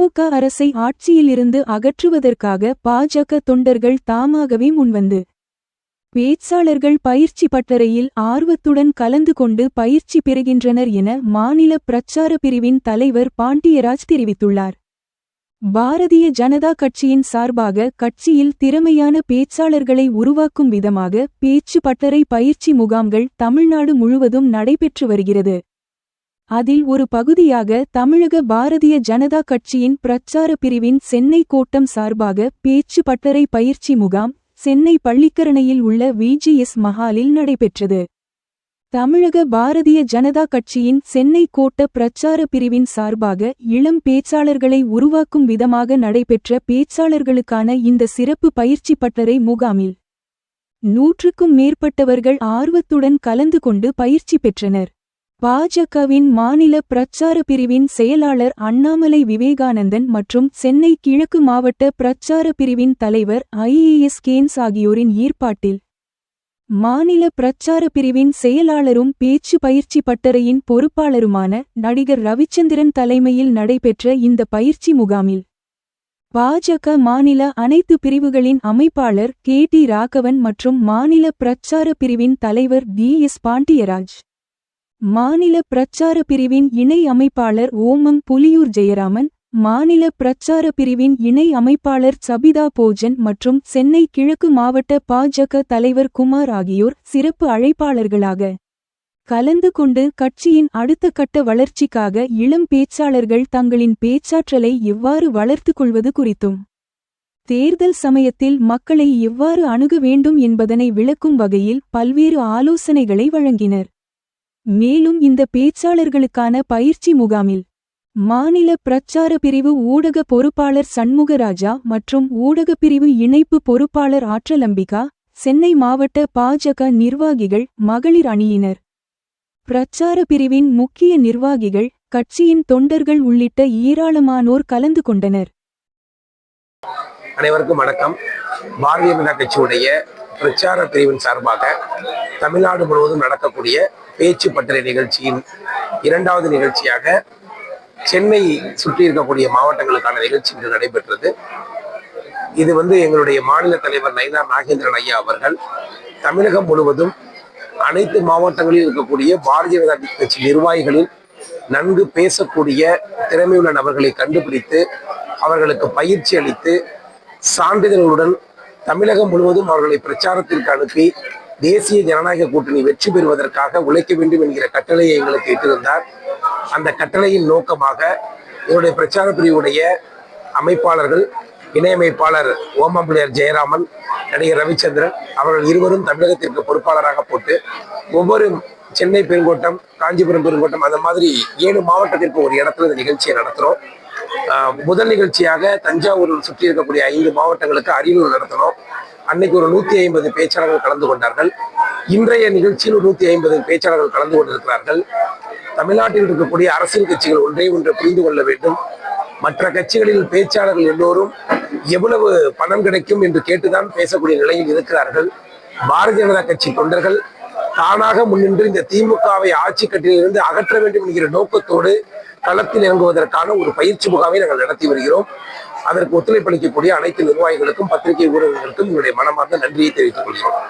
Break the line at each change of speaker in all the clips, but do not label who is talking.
திமுக அரசை ஆட்சியிலிருந்து அகற்றுவதற்காக பாஜக தொண்டர்கள் தாமாகவே முன்வந்து பேச்சாளர்கள் பயிற்சி பட்டறையில் ஆர்வத்துடன் கலந்து கொண்டு பயிற்சி பெறுகின்றனர் என மாநில பிரச்சார பிரிவின் தலைவர் பாண்டியராஜ் தெரிவித்துள்ளார். பாரதிய ஜனதா கட்சியின் சார்பாக கட்சியில் திறமையான பேச்சாளர்களை உருவாக்கும் விதமாக பேச்சு பட்டறை பயிற்சி முகாம்கள் தமிழ்நாடு முழுவதும் நடைபெற்று வருகிறது. அதில் ஒரு பகுதியாக தமிழக பாரதிய ஜனதா கட்சியின் பிரச்சார பிரிவின் சென்னை கோட்டம் சார்பாக பேச்சு பட்டறை பயிற்சி முகாம் சென்னை பள்ளிக்கரணையில் உள்ள விஜிஎஸ் மஹாலில் நடைபெற்றது. தமிழக பாரதிய ஜனதா கட்சியின் சென்னை கோட்ட பிரச்சார பிரிவின் சார்பாக இளம் பேச்சாளர்களை உருவாக்கும் விதமாக நடைபெற்ற பேச்சாளர்களுக்கான இந்த சிறப்பு பயிற்சி பட்டறை முகாமில் நூற்றுக்கும் மேற்பட்டவர்கள் ஆர்வத்துடன் கலந்து கொண்டு பயிற்சி பெற்றனர். பாஜகவின் மாநில பிரச்சார பிரிவின் செயலாளர் அண்ணாமலை விவேகானந்தன் மற்றும் சென்னை கிழக்கு மாவட்ட பிரச்சார பிரிவின் தலைவர் ஐஏஎஸ் கேன்ஸ் ஆகியோரின் ஈர்ப்பாட்டில் மாநில பிரச்சார பிரிவின் செயலாளரும் பேச்சு பயிற்சி பட்டறையின் பொறுப்பாளருமான நடிகர் ரவிச்சந்திரன் தலைமையில் நடைபெற்ற இந்த பயிற்சி முகாமில் பாஜக மாநில அனைத்து பிரிவுகளின் அமைப்பாளர் கே டி ராகவன் மற்றும் மாநில பிரச்சார பிரிவின் தலைவர் டி எஸ் பாண்டியராஜ். மாநில பிரச்சார பிரிவின் இணை அமைப்பாளர் ஓமம் புலியூர் ஜெயராமன் மாநில பிரச்சார பிரிவின் இணை அமைப்பாளர் சபிதா போஜன் மற்றும் சென்னை கிழக்கு மாவட்ட பாஜக தலைவர் குமார் ஆகியோர் சிறப்பு அழைப்பாளர்களாக கலந்து கொண்டு கட்சியின் அடுத்த கட்ட வளர்ச்சிக்காக இளம் பேச்சாளர்கள் தங்களின் பேச்சாற்றலை எவ்வாறு வளர்த்துக் கொள்வது குறித்தும் தேர்தல் சமயத்தில் மக்களை எவ்வாறு அணுக வேண்டும் என்பதனை விளக்கும் வகையில் பல்வேறு ஆலோசனைகளை வழங்கினர். மேலும் இந்த பேச்சாளர்களுக்கான பயிற்சி முகாமில் மாநில பிரச்சார பிரிவு ஊடக பொறுப்பாளர் சண்முகராஜா மற்றும் ஊடக பிரிவு இணைப்பு பொறுப்பாளர் ஆற்றலம்பிகா சென்னை மாவட்ட பாஜக நிர்வாகிகள் மகளிர் அணியினர். பிரச்சார பிரிவின் முக்கிய நிர்வாகிகள் கட்சியின் தொண்டர்கள் உள்ளிட்ட ஏராளமானோர் கலந்து கொண்டனர்.
அனைவருக்கும் வணக்கம். பாரதிய ஜனதா கட்சியுடைய பிரச்சார பிரிவின் சார்பாக தமிழ்நாடு முழுவதும் நடக்கக்கூடிய பேச்சு பட்டறை நிகழ்ச்சியின் இரண்டாவது நிகழ்ச்சியாக சென்னை சுற்றி இருக்கக்கூடிய மாவட்டங்களுக்கான நிகழ்ச்சி இன்று நடைபெற்றது. இது வந்து எங்களுடைய மாநில தலைவர் நயினார் நாகேந்திரன் ஐயா அவர்கள் தமிழகம் முழுவதும் அனைத்து மாவட்டங்களில் இருக்கக்கூடிய பாரதிய ஜனதா கட்சி நிர்வாகிகளில் நன்கு பேசக்கூடிய திறமையுள்ள நபர்களை கண்டுபிடித்து அவர்களுக்கு பயிற்சி அளித்து சான்றிதழ்களுடன் தமிழகம் முழுவதும் அவர்களை பிரச்சாரத்திற்கு அனுப்பி தேசிய ஜனநாயக கூட்டணி வெற்றி பெறுவதற்காக உழைக்க வேண்டும் என்கிற கட்டளையை எங்களுக்கு இட்டிருந்தார். அந்த கட்டளையின் நோக்கமாக என்னுடைய பிரச்சார பிரிவுடைய அமைப்பாளர்கள் இணையமைப்பாளர் ஓமம்பிள்ளையர் ஜெயராமன் நடிகர் ரவிச்சந்திரன் அவர்கள் இருவரும் தமிழகத்திற்கு பொறுப்பாளராக போட்டு ஒவ்வொரு சென்னை பெருங்கோட்டம் காஞ்சிபுரம் பெருங்கோட்டம் அந்த மாதிரி ஏழு மாவட்டத்திற்கு ஒரு இடத்துல இந்த நிகழ்ச்சியை நடத்துகிறோம் முதல் நிகழ்ச்சியாக தஞ்சாவூர் சுற்றி இருக்கக்கூடிய ஐந்து மாவட்டங்களுக்கு அரியலூர் நடத்தினோம். அன்னைக்கு ஒரு நூத்தி ஐம்பது பேச்சாளர்கள் கலந்து கொண்டார்கள். இன்றைய நிகழ்ச்சியில் நூத்தி ஐம்பது பேச்சாளர்கள் கலந்து கொண்டிருக்கிறார்கள். தமிழ்நாட்டில் இருக்கக்கூடிய அரசியல் கட்சிகள் ஒன்றே ஒன்று புரிந்து கொள்ள வேண்டும். மற்ற கட்சிகளில் பேச்சாளர்கள் எல்லோரும் எவ்வளவு பணம் கிடைக்கும் என்று கேட்டுதான் பேசக்கூடிய நிலையில் இருக்கிறார்கள். பாரதிய ஜனதா கட்சி தொண்டர்கள் தானாக முன்னின்று இந்த திமுகவை ஆட்சி கட்டிலிருந்து அகற்ற வேண்டும் என்கிற நோக்கத்தோடு களத்தில் இறங்குவதற்கான ஒரு பயிற்சி முகாமை நாங்கள் நடத்தி வருகிறோம். அதற்கு ஒத்துழைப்பளிக்கக்கூடிய அனைத்து நிர்வாகிகளுக்கும் பத்திரிகை ஊடகங்களுக்கும் எங்களுடைய மனமார்ந்த நன்றியை தெரிவித்துக் கொள்கிறோம்.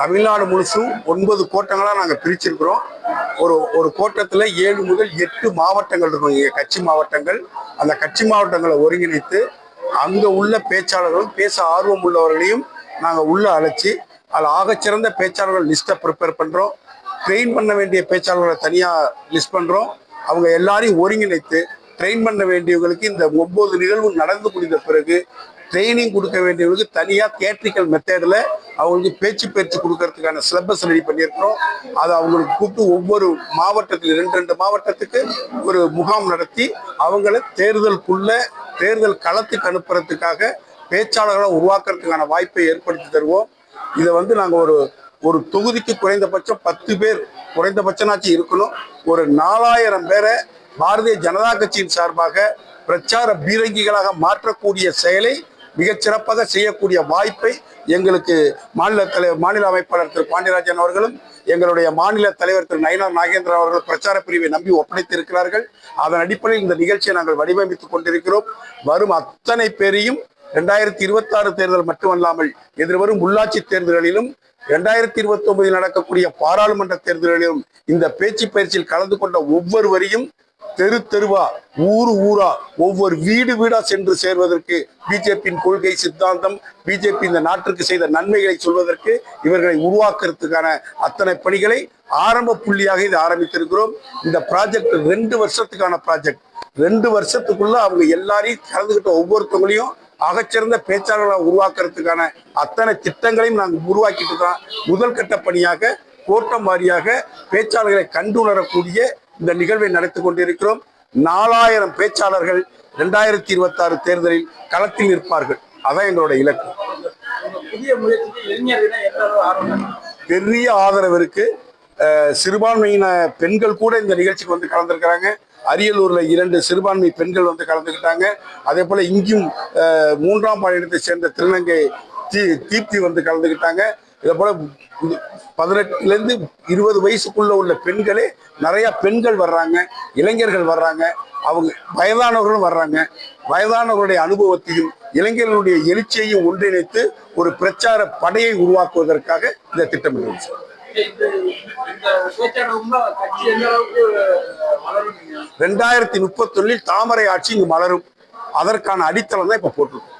தமிழ்நாடு முழுசும் ஒன்பது கோட்டங்களா நாங்க பிரிச்சிருக்கிறோம். ஒரு ஒரு கோட்டத்துல ஏழு முதல் எட்டு மாவட்டங்கள் இருக்கும். இங்கே கட்சி மாவட்டங்கள். அந்த கட்சி மாவட்டங்களை ஒருங்கிணைத்து அங்க உள்ள பேச்சாளர்களும் பேச ஆர்வம் உள்ளவர்களையும் நாங்கள் உள்ள அழைச்சி அதில் ஆகச்சிறந்த பேச்சாளர்கள் லிஸ்ட்டை ப்ரிப்பேர் பண்றோம். ட்ரெயின் பண்ண வேண்டிய பேச்சாளர்களை தனியாக லிஸ்ட் பண்ணுறோம் அவங்க எல்லாரையும் ஒருங்கிணைத்து ட்ரெயின் பண்ண வேண்டியவங்களுக்கு இந்த ஒன்பது நிகழ்வு நடந்து முடிந்த பிறகு ட்ரைனிங் கொடுக்க வேண்டியவங்களுக்கு தனியாக தியேட்ரிக்கல் மெத்தடில் அவங்களுக்கு பேச்சு பயிற்சி கொடுக்கறதுக்கான சிலபஸ் ரெடி பண்ணியிருக்கிறோம். அதை அவங்களுக்கு கூப்பிட்டு ஒவ்வொரு மாவட்டத்தில் ரெண்டு ரெண்டு மாவட்டத்துக்கு ஒரு முகாம் நடத்தி அவங்கள தேர்தலுக்குள்ள தேர்தல் களத்துக்கு அனுப்புறதுக்காக பேச்சாளர்களை உருவாக்குறதுக்கான வாய்ப்பை ஏற்படுத்தி தருவோம். இதை வந்து நாங்கள் ஒரு ஒரு தொகுதிக்கு குறைந்தபட்சம் பத்து பேர் குறைந்தபட்சனாச்சும் இருக்கணும். ஒரு நாலாயிரம் பேரை பாரதிய ஜனதா கட்சியின் சார்பாக பிரச்சார பீரங்கிகளாக மாற்றக்கூடிய செயலை மிகச்சிறப்பாக செய்யக்கூடிய வாய்ப்பை எங்களுக்கு மாநில தலைவர் மாநில அமைப்பாளர் திரு பாண்டியராஜன் அவர்களும் எங்களுடைய மாநில தலைவர் திரு நயனார் நாகேந்திரன் அவர்கள் பிரச்சார பிரிவை நம்பி ஒப்படைத்து இருக்கிறார்கள் அதன் அடிப்படையில் இந்த நிகழ்ச்சியை நாங்கள் வடிவமைத்துக் கொண்டிருக்கிறோம். வரும் அத்தனை பேரையும் இரண்டாயிரத்தி இருபத்தி ஆறு தேர்தல் மட்டுமல்லாமல் எதிர்வரும் உள்ளாட்சி தேர்தல்களிலும் இரண்டாயிரத்தி இருபத்தி ஒன்பதில் நடக்கக்கூடிய பாராளுமன்ற தேர்தல்களிலும் இந்த பேச்சு பயிற்சியில் கலந்து கொண்ட ஒவ்வொருவரையும் தெரு தெருவா ஊரு ஊரா ஒவ்வொரு வீடு வீடா சென்று சேர்வதற்கு பிஜேபியின் கொள்கை சித்தாந்தம் பிஜேபி இந்த நாட்டிற்கு செய்த நன்மைகளை சொல்வதற்கு இவர்களை உருவாக்குறதுக்கான அத்தனை பணிகளை ஆரம்ப புள்ளியாக இது ஆரம்பித்திருக்கிறோம். இந்த ப்ராஜெக்ட் ரெண்டு வருஷத்துக்கான ப்ராஜெக்ட் ரெண்டு வருஷத்துக்குள்ள அவங்க எல்லாரையும் கலந்துகிட்ட ஒவ்வொருத்தவங்களையும் அகச்சிறந்த பேச்சாளர்களை உருவாக்குறதுக்கான அத்தனை திட்டங்களையும் நாங்கள் உருவாக்கிட்டு தான் முதல் கட்ட பணியாக கோட்டம் வாரியாக பேச்சாளர்களை கண்டுணரக்கூடிய இந்த நிகழ்வை நடத்தி கொண்டிருக்கிறோம். நாலாயிரம் பேச்சாளர்கள் ரெண்டாயிரத்தி இருபத்தி ஆறு தேர்தலில் களத்தில் நிற்பார்கள். அதான் எங்களோட இலக்கு? பெரிய ஆதரவு இருக்கு. சிறுபான்மையின பெண்கள் கூட இந்த நிகழ்ச்சிக்கு வந்து கலந்துருக்கிறாங்க. அரியலூர்ல இரண்டு சிறுபான்மை பெண்கள் வந்து கலந்துக்கிட்டாங்க அதே போல இங்கேயும் மூன்றாம் பாலினத்தை சேர்ந்த திருநங்கை தீ தீப்தி வந்து கலந்துக்கிட்டாங்க இதே போல பதினெட்டுல இருந்து இருபது வயசுக்குள்ள உள்ள பெண்களே நிறைய பெண்கள் வர்றாங்க இளைஞர்கள் வர்றாங்க அவங்க வயதானவர்களும் வர்றாங்க. வயதானவர்களுடைய அனுபவத்தையும் இளைஞர்களுடைய எழுச்சியையும் ஒன்றிணைத்து ஒரு பிரச்சார படையை உருவாக்குவதற்காக இந்த திட்டமிடுவோம் ரெண்டாயிரத்தி முப்பத்தொன்னில் தாமரை ஆட்சி இங்கு மலரும். அதற்கான அடித்தளம் தான் இப்ப போட்டிருக்கோம்